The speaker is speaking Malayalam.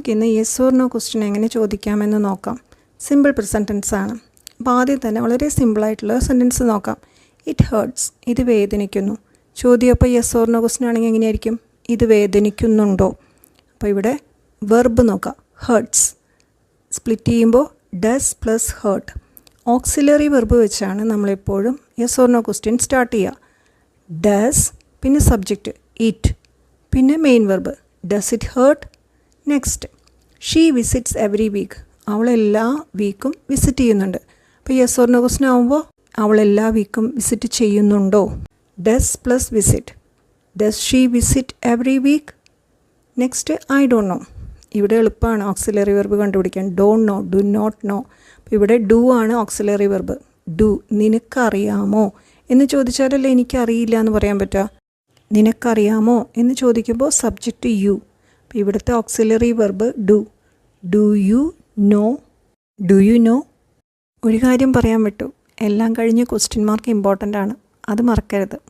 നമുക്കിന്ന് യെസ് ഓർ നോ ക്വസ്റ്റ്യൻ എങ്ങനെ ചോദിക്കാമെന്ന് നോക്കാം. സിമ്പിൾ പ്രസന്റൻസ് ആണ്. അപ്പോൾ ആദ്യം തന്നെ വളരെ സിമ്പിളായിട്ടുള്ള സെന്റൻസ് നോക്കാം. ഇറ്റ് ഹേർട്സ് ഇത് വേദനിക്കുന്നു. ചോദ്യം അപ്പോൾ യെസ് ഓർ നോ ക്വസ്റ്റ്യൻ ആണെങ്കിൽ എങ്ങനെയായിരിക്കും? ഇത് വേദനിക്കുന്നുണ്ടോ? അപ്പോൾ ഇവിടെ വെർബ് നോക്കാം. ഹേർട്സ് സ്പ്ലിറ്റ് ചെയ്യുമ്പോൾ does plus hurt auxiliary verb വെച്ചാണ് നമ്മളെപ്പോഴും yes or no question start ചെയ്യുക. ഡസ് പിന്നെ സബ്ജക്റ്റ് ഇറ്റ് പിന്നെ main verb does it hurt next she visits every week അവൾ എല്ലാ വീക്കും വിസിറ്റ് ചെയ്യുന്നുണ്ട്. അപ്പോൾ യെസ് ഓർ നോ ക്വസ്റ്റൻ ആകുമ്പോൾ അവൾ എല്ലാ വീക്കും വിസിറ്റ് ചെയ്യുന്നുണ്ടോ? Does plus visit does she visit every week next I don't know ഇവിടെ എളുപ്പമാണ്. ഓക്സിലറി വെർബ് കണ്ടുപിടിക്കാൻ. Don't know do not know അപ്പോൾ ഇവിടെ ഡു ആണ് ഓക്സിലറി വെർബ് ഡു നിനക്കറിയാമോ? എന്ന് ചോദിച്ചാലല്ലേ എനിക്കറിയില്ല എന്ന് പറയാൻ പറ്റുക നിനക്കറിയാമോ? എന്ന് ചോദിക്കുമ്പോൾ സബ്ജക്റ്റ് യു ഇവിടുത്തെ auxiliary verb do do you know do you know ഒരു കാര്യം പറയാൻ പറ്റൂ. എല്ലാം കഴിഞ്ഞ് ക്വസ്റ്റ്യൻ മാർക്ക് ഇമ്പോർട്ടന്റ് ആണ്. അത് മറക്കരുത്.